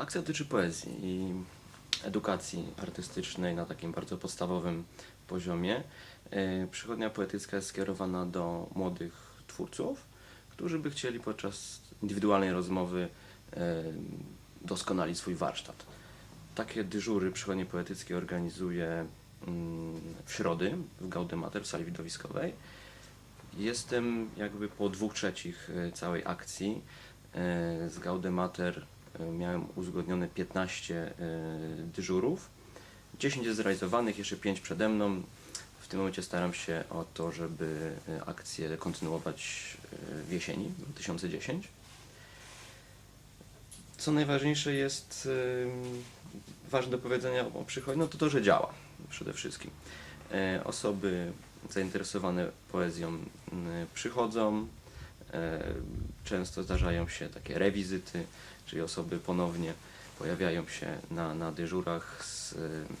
Akcja dotyczy poezji i edukacji artystycznej na takim bardzo podstawowym poziomie. E, Przychodnia poetycka jest skierowana do młodych twórców, którzy by chcieli podczas indywidualnej rozmowy doskonalić swój warsztat. Takie dyżury przychodnie poetyckie organizuję mm, w środy w Gaudemater w sali widowiskowej. Jestem jakby po dwóch trzecich e, całej akcji. E, Z Gaudemater miałem uzgodnione 15 e, dyżurów. 10 jest zrealizowanych, jeszcze 5 przede mną. W tym momencie staram się o to, żeby e, akcję kontynuować e, w jesieni 2010. Co najważniejsze jest, ważne do powiedzenia o przychodni, no to to, że działa przede wszystkim. Osoby zainteresowane poezją przychodzą, często zdarzają się takie rewizyty, czyli osoby ponownie pojawiają się na, na dyżurach z e,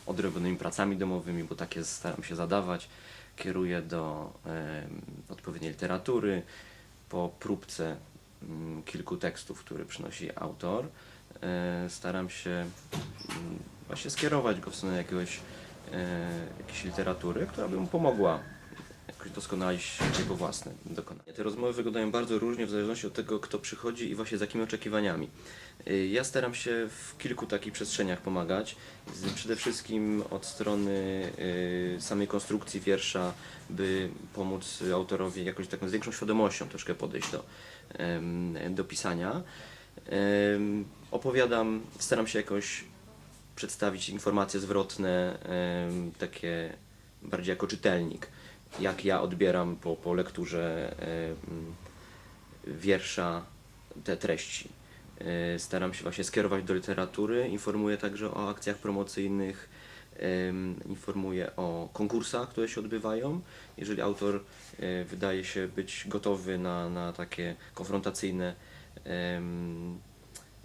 odrobionymi pracami domowymi, bo takie staram się zadawać. Kieruję do e, odpowiedniej literatury, po próbce mm, kilku tekstów, które przynosi autor, e, staram się mm, właśnie skierować go w stronę jakiegoś, e, jakiejś literatury, która by mu pomogła jakoś doskonalić jego własne dokonania. Te rozmowy wyglądają bardzo różnie w zależności od tego, kto przychodzi i właśnie z jakimi oczekiwaniami. E, Ja staram się w kilku takich przestrzeniach pomagać. Przede wszystkim od strony e, samej konstrukcji wiersza, by pomóc autorowi jakoś taką z większą świadomością troszkę podejść do, do pisania. Opowiadam, staram się jakoś przedstawić informacje zwrotne, takie bardziej jako czytelnik, jak ja odbieram po, po lekturze em, wiersza te treści. E, Staram się właśnie skierować do literatury, informuję także o akcjach promocyjnych, informuję o konkursach, które się odbywają. Jeżeli autor e, wydaje się być gotowy na, na takie konfrontacyjne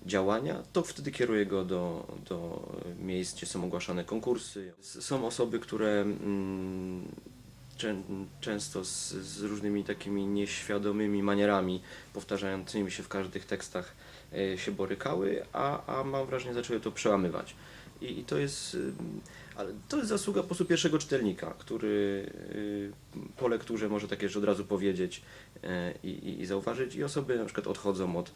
działania, to wtedy kieruję go do, do miejsc, gdzie są ogłaszane konkursy. Są osoby, które mm, często z, z różnymi takimi nieświadomymi manierami powtarzającymi się w każdych tekstach e, się borykały, a, a mam wrażenie, zaczęły to przełamywać. I, i to jest, ym, ale to jest zasługa po prostu pierwszego czytelnika, który y, po lekturze może takie od razu powiedzieć e, i, i, i zauważyć i osoby na przykład odchodzą od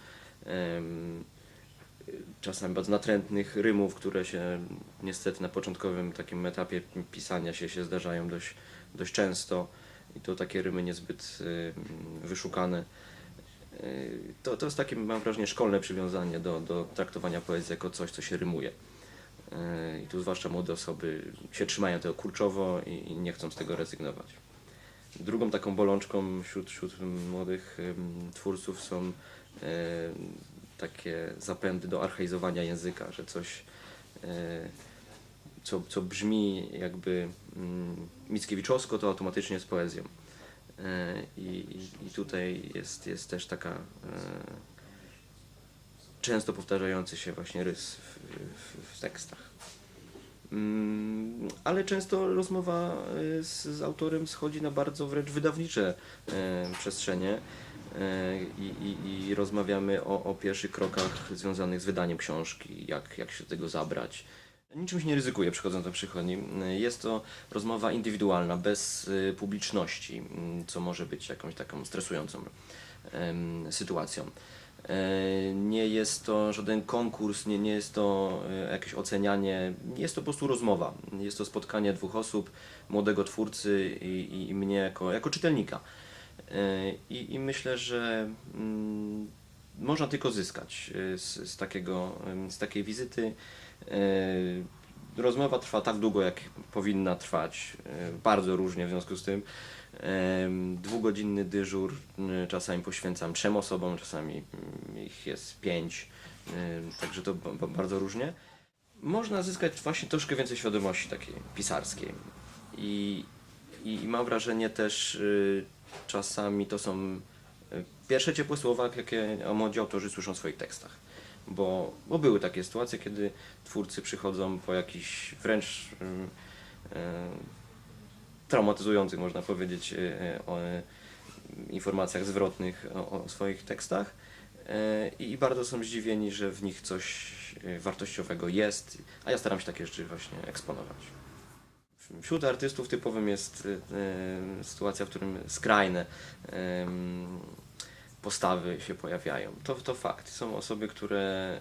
czasami bardzo natrętnych rymów, które się niestety na początkowym takim etapie pisania się, się zdarzają dość, dość często i to takie rymy niezbyt y, wyszukane. Y, To, to jest takie, mam wrażenie, szkolne przywiązanie do, do traktowania poezji jako coś, co się rymuje. Y, I tu zwłaszcza młode osoby się trzymają tego kurczowo i, i nie chcą z tego rezygnować. Drugą taką bolączką wśród, wśród młodych twórców są takie zapędy do archaizowania języka, że coś, co, co brzmi jakby mm, Mickiewiczowsko, to automatycznie jest poezją. E, I, i- tutaj jest, jest też taka e, często powtarzający się właśnie rys w, w, w tekstach. Mm, Ale często rozmowa e, z, z autorem schodzi na bardzo wręcz wydawnicze przestrzenie i, i, i rozmawiamy o, o pierwszych krokach związanych z wydaniem książki, jak, jak się do tego zabrać. Niczym się nie ryzykuję przychodząc do przychodni. Jest to rozmowa indywidualna, bez y, publiczności, mm, co może być jakąś taką stresującą sytuacją. E, Nie jest to żaden konkurs, nie, nie jest to e, jakieś ocenianie, jest to po prostu rozmowa. Jest to spotkanie dwóch osób, młodego twórcy i, i, mnie jako, jako czytelnika. E, I, I myślę, że mm, można tylko zyskać z, z, takiego, z takiej wizyty. E, Rozmowa trwa tak długo, jak powinna trwać, e, bardzo różnie w związku z tym. Em, Dwugodzinny dyżur czasami poświęcam trzem osobom, czasami mm, ich jest pięć, także to ba- ba- bardzo różnie. Można zyskać właśnie troszkę więcej świadomości takiej pisarskiej. I, i, i mam wrażenie też czasami to są pierwsze ciepłe słowa, jakie młodzi autorzy słyszą w swoich tekstach. Bo, bo były takie sytuacje, kiedy twórcy przychodzą po jakichś wręcz y, y, traumatyzujących, można powiedzieć, e, o e, informacjach zwrotnych o, o swoich tekstach e, i bardzo są zdziwieni, że w nich coś wartościowego jest, a ja staram się takie rzeczy właśnie eksponować. Wśród artystów typowym jest sytuacja, w którym skrajne postawy się pojawiają. To, to fakt. Są osoby, które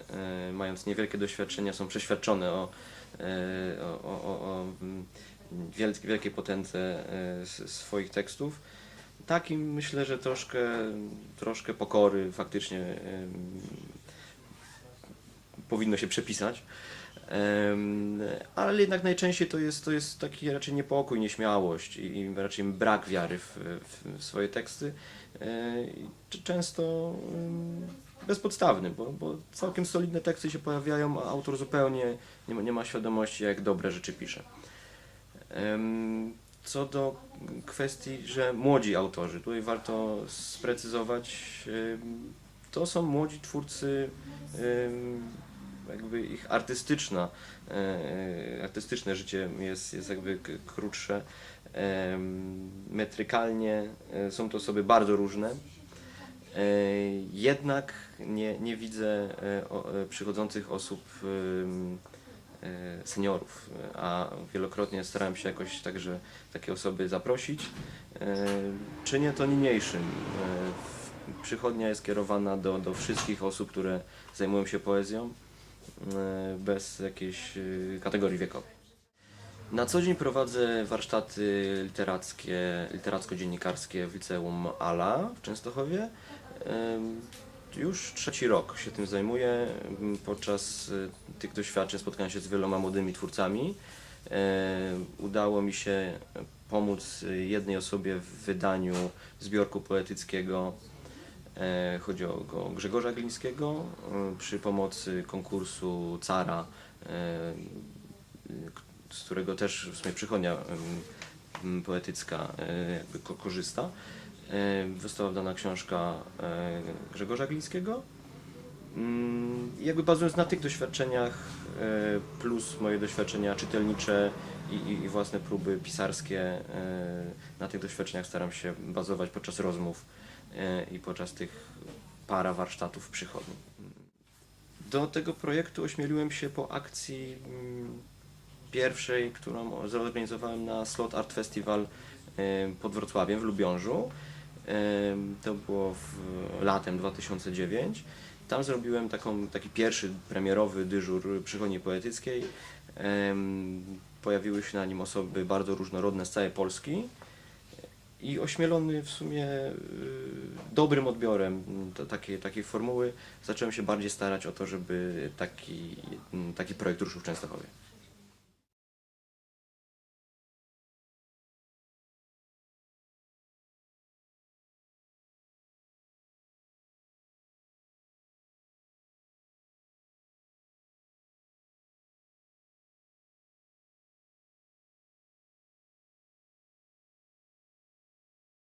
y, mając niewielkie doświadczenia są przeświadczone o, y, o, o, o, mm, wielkiej, wielkiej y, s- swoich tekstów. Takim myślę, że troszkę, troszkę pokory faktycznie powinno się przepisać. Ale jednak najczęściej to jest, to jest taki raczej niepokój, nieśmiałość i, raczej brak wiary w, w swoje teksty. E, często bezpodstawny, bo, bo całkiem solidne teksty się pojawiają, a autor zupełnie nie ma, nie ma świadomości, jak dobre rzeczy pisze. Co do kwestii, że młodzi autorzy, tutaj warto sprecyzować, to są młodzi twórcy, jakby ich artystyczna, e, e, artystyczne życie jest, jest jakby krótsze. Metrykalnie e, są to osoby bardzo różne. Jednak nie, nie widzę przychodzących osób seniorów, a wielokrotnie starałem się jakoś także takie osoby zaprosić. Czynię to niniejszym. Przychodnia jest kierowana do, do wszystkich osób, które zajmują się poezją, bez jakiejś e, kategorii wiekowej. Na co dzień prowadzę warsztaty literackie, literacko-dziennikarskie w liceum ALA w Częstochowie. Em, Już trzeci rok się tym zajmuję. Podczas e, tych doświadczeń spotkałem się z wieloma młodymi twórcami. E, Udało mi się pomóc jednej osobie w wydaniu zbiorku poetyckiego. E, Chodzi o, Grzegorza Glińskiego e, przy pomocy konkursu Cara, e, z którego też w sumie przychodnia poetycka jakby ko- korzysta. Została wydana książka Grzegorza Glińskiego. Mm, Jakby bazując na tych doświadczeniach, plus moje doświadczenia czytelnicze i, i, własne próby pisarskie, na tych doświadczeniach staram się bazować podczas rozmów i podczas tych para warsztatów w przychodni. Do tego projektu ośmieliłem się po akcji mm, pierwszej, którą zorganizowałem na Slot Art Festival e, pod Wrocławiem w Lubiążu. E, To było w latem 2009. Tam zrobiłem taką, taki pierwszy premierowy dyżur przychodni poetyckiej. Pojawiły się na nim osoby bardzo różnorodne z całej Polski. I ośmielony w sumie y, dobrym odbiorem mm, takiej, takiej formuły, zacząłem się bardziej starać o to, żeby taki, mm, taki projekt ruszył w Częstochowie.